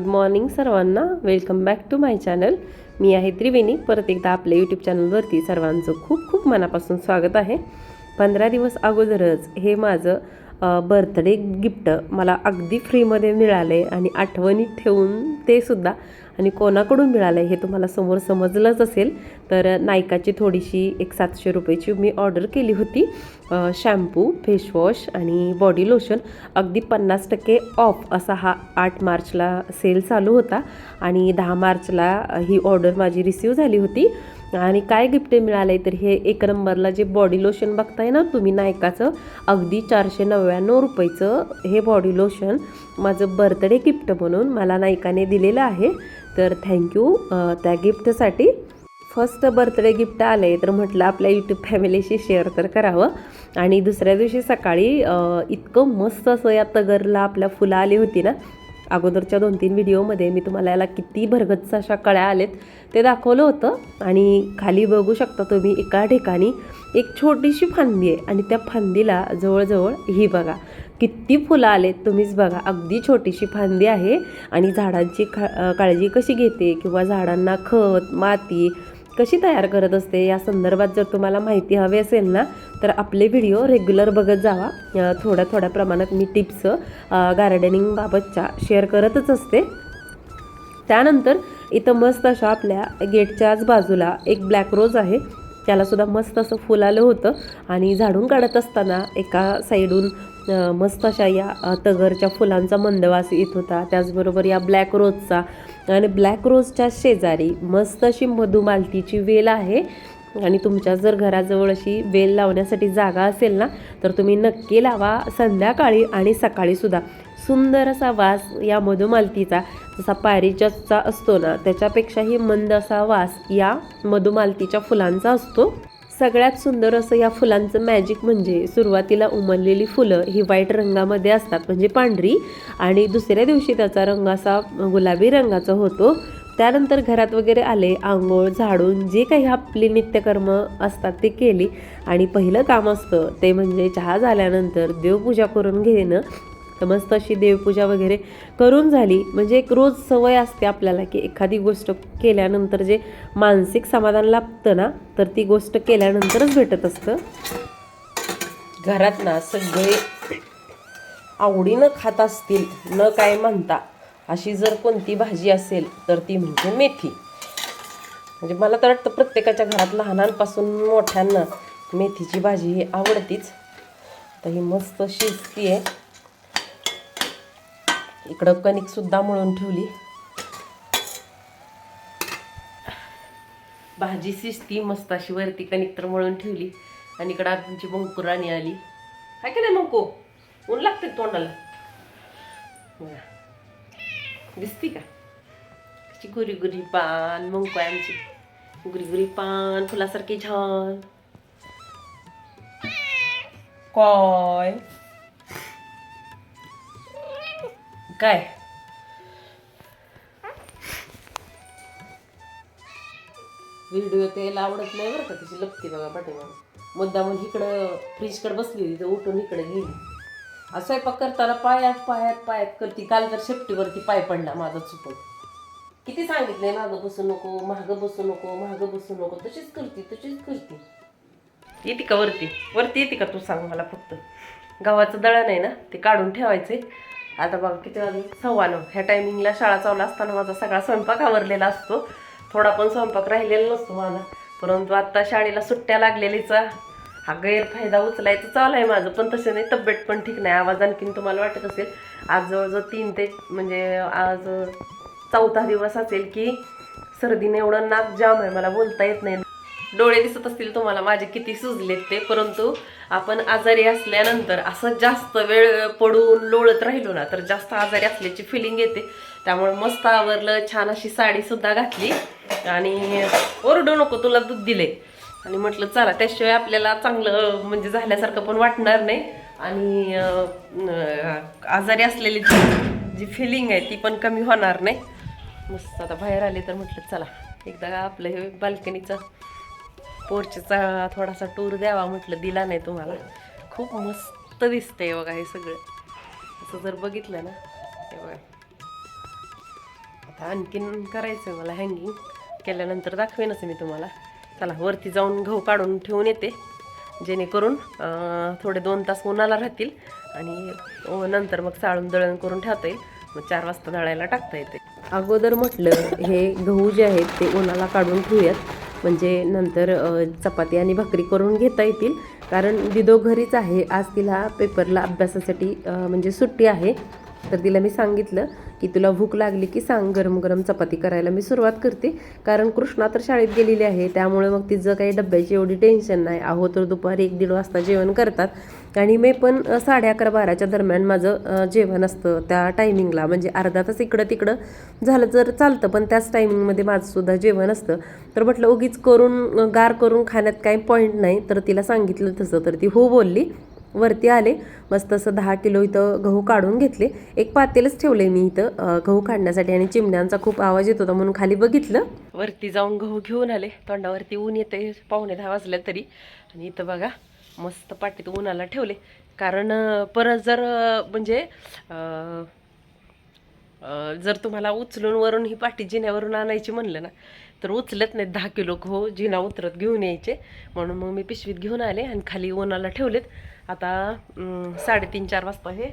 Good morning सर्वांना. Welcome back to my channel मी आहे त्रिवेणी. परत एकदा आपल्या यूट्यूब चॅनलवरती सर्वांचं खूप खूप मनापासून स्वागत आहे. पंधरा दिवस अगोदरच हे माझं बर्थडे गिफ्ट मला अगदी फ्रीमध्ये मिळालं आहे आणि आठवणीत ठेवून ते सुद्धा आणि कोणाकडून मिळालं आहे हे तुम्हाला समोर समजलंच असेल. तर नायकाची थोडीशी एक सातशे रुपयाची मी ऑर्डर केली होती. शॅम्पू फेसवॉश आणि बॉडी लोशन अगदी पन्नास टक्के ऑफ असा हा आठ मार्चला सेल चालू होता आणि दहा मार्चला ही ऑर्डर माझी रिसीव झाली होती. आणि काय गिफ्ट मिळालं आहे तर हे एक नंबरला जे बॉडी लोशन बघताय ना तुम्ही नायकाचं अगदी चारशे नव्याण्णव रुपयाचं हे बॉडी लोशन माझं बर्थडे गिफ्ट म्हणून मला नायकाने दिलेलं आहे. तर थँक्यू त्या गिफ्टसाठी फर्स्ट बर्थडे गिफ्ट आले तर म्हटलं आपल्या यूट्यूब फॅमिलीशी शेअर तर करावं. आणि दुसऱ्या दिवशी सकाळी इतकं मस्त असं या तगरला आपल्या फुलं आली होती ना अगोदरच्या दोन तीन व्हिडिओमध्ये मी तुम्हाला याला किती भरगच्च अशा कळ्या आलेत ते दाखवलं होतं. आणि खाली बघू शकता तुम्ही एका ठिकाणी एक छोटीशी फांदी आहे आणि त्या फांदीला जवळजवळ ही बघा किती फुलं आलेत तुम्हीच बघा अगदी छोटीशी फांदी आहे. आणि झाडांची खा काळजी कशी घेते किंवा झाडांना खत माती कशी तयार करत असते या संदर्भात जर तुम्हाला माहिती हवी असेल ना तर आपले व्हिडिओ रेग्युलर बघत जावा. थोड्या थोड्या प्रमाणात मी टिप्स गार्डनिंगबाबतच्या शेअर करतच असते. त्यानंतर इथं मस्त अशा आपल्या गेटच्याच बाजूला एक ब्लॅक रोज आहे. त्यालासुद्धा मस्त असं फुल आलं होतं. आणि झाडून काढत असताना एका साईडून मस्त अशा या तगरच्या फुलांचा मंदवास येत होता. त्याचबरोबर या ब्लॅक रोजचा आणि ब्लॅक रोजच्या शेजारी मस्त अशी मधुमालतीची वेल आहे. आणि तुमच्या जर घराजवळ अशी वेल लावण्यासाठी जागा असेल ना तर तुम्ही नक्की लावा संध्याकाळी आणि सकाळीसुद्धा सुंदर असा वास या मधुमालतीचा जसा पारिजातचा असतो ना त्याच्यापेक्षाही मंद असा वास या मधुमालतीच्या फुलांचा असतो. सगळ्यात सुंदर असं या फुलांचं मॅजिक म्हणजे सुरुवातीला उमललेली फुलं ही व्हाईट रंगामध्ये असतात म्हणजे पांढरी. आणि दुसऱ्या दिवशी त्याचा रंग असा गुलाबी रंगाचा होतो. त्यानंतर घरात वगैरे आले आंघोळ झाडून जे काही आपली नित्यकर्म असतात ते केली. आणि पहिलं काम असतं ते म्हणजे चहा झाल्यानंतर देवपूजा करून घेणं. तर मस्त अशी देवपूजा वगैरे करून झाली. म्हणजे एक रोज सवय असते आपल्याला की एखादी गोष्ट केल्यानंतर जे मानसिक समाधान लाभतं ना तर ती गोष्ट केल्यानंतरच भेटत असतं. घरात ना सगळे आवडीनं खात असतील न काय म्हणता अशी जर कोणती भाजी असेल तर ती म्हणजे मेथी. म्हणजे मला तर वाटतं प्रत्येकाच्या घरात लहानांपासून मोठ्यांना मेथीची भाजी ही आवडतीच. तर ही मस्त शिजती आहे इकडं कणिकसुद्धा मळून ठेवली. भाजी शिजती मस्त अशी वरती कणिक तर मळून ठेवली. आणि इकडं अर्जुनची मंकुराणी आली. हाय का नाही मंको ऊन लागते तोंडाला. दिसती का? कशी गुरी गुरी पान मंको आहे आमची. गुरी गुरी पान फुलासारखी छान काय? काय? व्हिडिओ त्याला आवडत नाही बरं का तिची लपती बघा पाठीमागं. मुद्दा म्हणून इकडं फ्रीजकडे बसली होती तर उठून इकडे गेली. स्वयंपाक करताना पायात पायात पायात करती. काल तर शेपटीवरती पाय पडला माझा चुकून. किती सांगितलंय मागं बसू नको महागं बसू नको महागं बसू नको. तशीच करते तशीच करते. येते का वरती? वरती येते का तू सांग मला फक्त. गव्हाचं दळण आहे ना ते काढून ठेवायचे आता बघा किती वाजून सव्वा नऊ ह्या टायमिंगला शाळा चालू असताना माझा सगळा स्वयंपाक आवरलेला असतो. थोडा पण स्वयंपाक राहिलेला नसतो माझा. परंतु आत्ता शाळेला सुट्ट्या लागलेलीचा. हा गैरफायदा उचलायचं चालू आहे माझं पण तसं नाही तब्येत पण ठीक नाही. आवाज आणखीन तुम्हाला वाटत असेल आज जवळजवळ तीन ते म्हणजे आज चौथा दिवस असेल की सर्दीने एवढं नाक जाम आहे मला बोलता येत नाही. डोळे दिसत असतील तुम्हाला माझे किती सुजलेत ते. परंतु आपण आजारी असल्यानंतर असं जास्त वेळ पडून लोळत राहिलो ना तर जास्त आजारी असल्याची फिलिंग येते. त्यामुळे मस्त आवरलं छान अशी साडीसुद्धा घातली आणि ओरडू नको तुला दूध दिले आणि म्हटलं चला त्याशिवाय आपल्याला चांगलं म्हणजे झाल्यासारखं पण वाटणार नाही. आणि आजारी असलेली जी- जी फिलिंग आहे ती पण कमी होणार नाही. मस्त आता बाहेर आले तर म्हटलं चला एकदा आपलं हे बाल्कनीचं पोर्चचा थोडासा टूर द्यावा म्हटलं दिला नाही तुम्हाला. खूप मस्त दिसतंय बघा हे सगळं. वरचं जर बघितलं ना हे बघा. आता आणखीन करायचं मला हँगिंग केल्यानंतर दाखवेनच मी तुम्हाला. चला वरती जाऊन गहू काढून ठेवून येते. जेणेकरून थोडे दोन तास उन्हाला राहतील आणि नंतर मग चाळून दळण करून ठेवता येईल. मग चार वाजता दळायला टाकता येते. अगोदर म्हटलं हे गहू जे आहेत ते उन्हाला काढून ठेवूयात. म्हणजे नंतर चपाती आणि भाकरी करून घेता येतील. कारण दिदो घरीच आहे. आज तिला पेपरला अभ्यासासाठी म्हणजे सुट्टी आहे. तर तिला मी सांगितलं की तुला भूक लागली की सांग गरम गरम चपाती करायला मी सुरुवात करते. कारण कृष्णा तर शाळेत गेलेली आहे त्यामुळे मग तिचं काही डब्याची एवढी टेन्शन नाही. आहो तर दुपारी एक दीड वाजता जेवण करतात. आणि मी पण साडे अकरा बाराच्या दरम्यान माझं जेवण असतं त्या टायमिंगला म्हणजे अर्धा तास इकडं तिकडं झालं तर चालतं पण त्याच टायमिंगमध्ये माझंसुद्धा जेवण असतं. तर म्हटलं उगीच करून गार करून खाण्यात काही पॉईंट नाही. तर तिला सांगितलं तसं. तर ती हो बोलली. वरती आले. मस्त असं दहा किलो इथं गहू काढून घेतले. एक पातेलच ठेवले मी इथं गहू काढण्यासाठी आणि चिमण्यांचा खूप आवाज येत होता म्हणून खाली बघितलं. वरती जाऊन गहू घेऊन आले. तोंडावरती ऊन येते पावणे दहा वाजल्या तरी. आणि इथं बघा मस्त पाटीत उन्हाला ठेवले. कारण परत जर म्हणजे जर तुम्हाला उचलून वरून ही पाटी जिन्यावरून आणायची म्हणलं ना तर उचलत नाहीत दहा किलो गहू जिना उतरत घेऊन यायचे. म्हणून मग मी पिशवीत घेऊन आले आणि खाली उन्हाला ठेवलेत. आता साडेतीन चार वाजता हे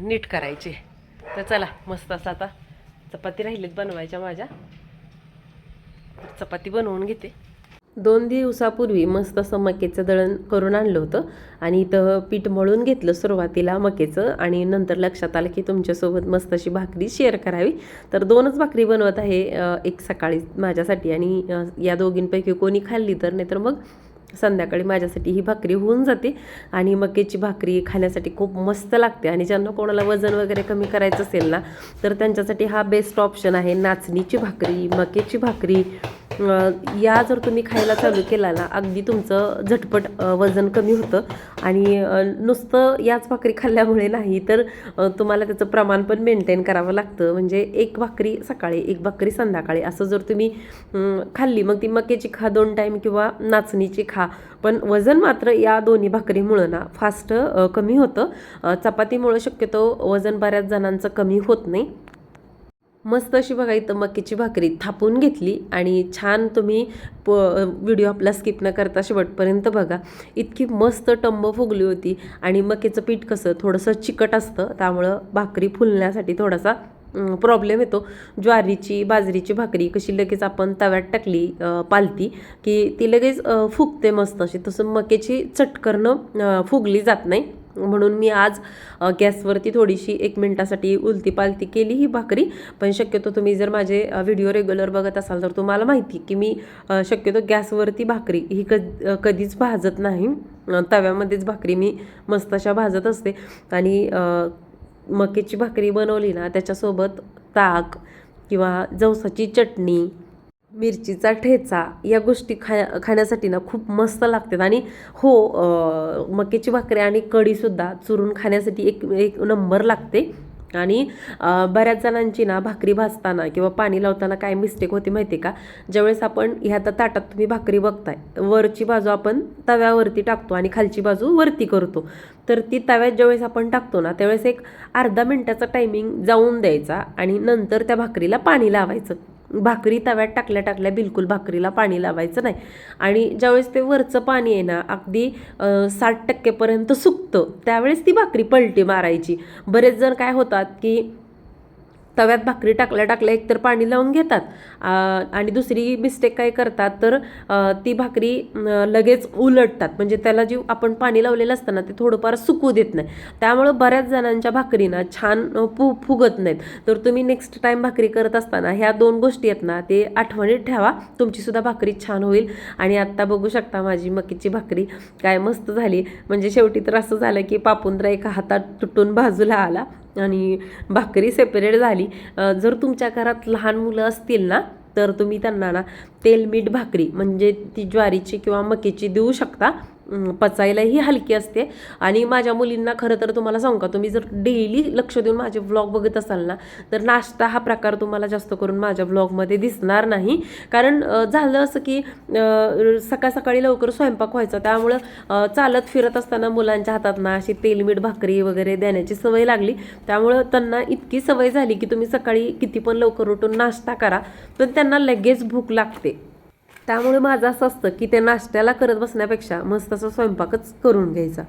नीट करायचे. तर चला मस्त असं आता चपाती राहिलीत बनवायच्या माझ्या. चपाती बनवून घेते. दोन दिवसापूर्वी मस्त असं मकेचं दळण करून आणलं होतं आणि इथं पीठ मळून घेतलं सुरुवातीला मकेचं आणि नंतर लक्षात आलं की तुमच्यासोबत मस्त अशी भाकरी शेअर करावी. तर दोनच भाकरी बनवत आहे एक सकाळी माझ्यासाठी आणि या दोघींपैकी कोणी खाल्ली तर नाही तर मग संध्याकाळी माझ्यासाठी ही भाकरी होऊन जाते आणि मक्याची भाकरी खाण्यासाठी खूप मस्त लागते. आणि ज्यांना कोणाला वजन वगैरे कमी करायचं असेल ना तर त्यांच्यासाठी हा बेस्ट ऑप्शन आहे नाचणीची भाकरी मक्याची भाकरी. या जर तुम्ही खायला चालू केला ना अगदी तुमचं झटपट वजन कमी होतं. आणि नुसतं याच भाकरी खाल्ल्यामुळे नाही तर तुम्हाला त्याचं प्रमाण पण मेंटेन करावं लागतं. म्हणजे एक भाकरी सकाळी एक भाकरी संध्याकाळी असं जर तुम्ही खाल्ली मग ती मक्याची खा दोन टाईम किंवा नाचणीची खा. पण वजन मात्र या दोन्ही भाकरीमुळं ना फास्ट कमी होतं. चपातीमुळं शक्यतो वजन बऱ्याच जणांचं कमी होत नाही. मस्त अशी बघा इथं मक्याची भाकरी थापून घेतली आणि छान तुम्ही प व्हिडिओ आपला स्किप न करता शेवटपर्यंत बघा. इतकी मस्त टंब फुगली होती आणि मक्याचं पीठ कसं थोडंसं चिकट असतं त्यामुळं भाकरी फुलण्यासाठी थोडासा प्रॉब्लेम येतो. ज्वारीची बाजरीची भाकरी कशी लगेच आपण तव्यात टाकली पालती की ती लगेच फुगते मस्त अशी. तसं मक्याची चटकरणं फुगली जात नाही. म्हणून मी आज गॅसवरती थोडीशी एक मिनटासाठी उलती पालती केली ही भाकरी. पण शक्यतो तुम्ही जर माझे व्हिडिओ रेग्युलर बघत असाल तर तुम्हाला माहिती की मी शक्यतो गॅसवरती भाकरी ही कध कधीच भाजत नाही. तव्यामध्येच भाकरी मी मस्त अशा भाजत असते. आणि मक्याची मकेची भाकरी बनवली ना त्याच्यासोबत ताक किंवा जवसाची चटणी मिरचीचा ठेचा या गोष्टी खा खाण्यासाठी ना खूप मस्त लागतात. आणि हो मक्याची भाकरी आणि कढीसुद्धा चुरून खाण्यासाठी एक एक नंबर लागते. आणि बऱ्याच जणांची ना भाकरी भाजताना किंवा पाणी लावताना काय मिस्टेक होते माहिती आहे का? ज्यावेळेस आपण ह्या आता ताटात तुम्ही भाकरी बघताय वरची बाजू आपण तव्यावरती टाकतो आणि खालची बाजू वरती करतो. तर ती तव्यात ज्यावेळेस आपण टाकतो ना त्यावेळेस एक अर्धा मिनटाचा टायमिंग जाऊन द्यायचा आणि नंतर त्या भाकरीला पाणी लावायचं. भाकरी तव्यात टाकल्या टाकल्या बिलकुल भाकरीला पाणी लावायचं नाही. आणि ज्यावेळेस ते वरचं पाणी आहे ना अगदी साठ टक्केपर्यंत सुकतं त्यावेळेस ती भाकरी पलटी मारायची. बरेच जण काय होतात की तव्यात भाकरी टाकल्या टाकल्या एकतर पाणी लावून घेतात. आणि दुसरी मिस्टेक काय करतात तर ती भाकरी लगेच उलटतात. म्हणजे त्याला जी आपण पाणी लावलेलं असतं ना ते थोडंफार सुकू देत नाही. त्यामुळं बऱ्याच जणांच्या भाकरीना छान फु फुगत नाहीत. तर तुम्ही नेक्स्ट टाईम भाकरी करत असताना ह्या दोन गोष्टी आहेत ना ते आठवणीत ठेवा. तुमचीसुद्धा भाकरी छान होईल. आणि आत्ता बघू शकता माझी मकीची भाकरी काय मस्त झाली. म्हणजे शेवटी तर असं झालं की पापुंद्रा एका हातात तुटून बाजूला आला. आणि भाकरी सेपरेट झाली. जर तुमच्या घरात लहान मुलं असतील ना तर तुम्ही त्यांना ना तेल मीठ भाकरी म्हणजे ती ज्वारीची किंवा मकीची देऊ शकता. पचायलाही हलकी असते. आणि माझ्या मुलींना खरं तर तुम्हाला सांगू का तुम्ही जर डेली लक्ष देऊन माझे व्लॉग बघत असाल ना तर नाश्ता हा प्रकार तुम्हाला जास्त करून माझ्या व्लॉगमध्ये दिसणार नाही. कारण झालं असं की सकाळ सकाळी लवकर स्वयंपाक व्हायचा. त्यामुळं चालत फिरत असताना मुलांच्या हातात ना अशी तेलमीठ भाकरी वगैरे देण्याची सवय लागली. त्यामुळं त्यांना इतकी सवय झाली की तुम्ही सकाळी किती पण लवकर उठून नाश्ता करा तर त्यांना लगेच भूक लागते. त्यामुळे माझं असं असतं की ते नाश्त्याला करत बसण्यापेक्षा मस्त असा स्वयंपाकच करून घ्यायचा.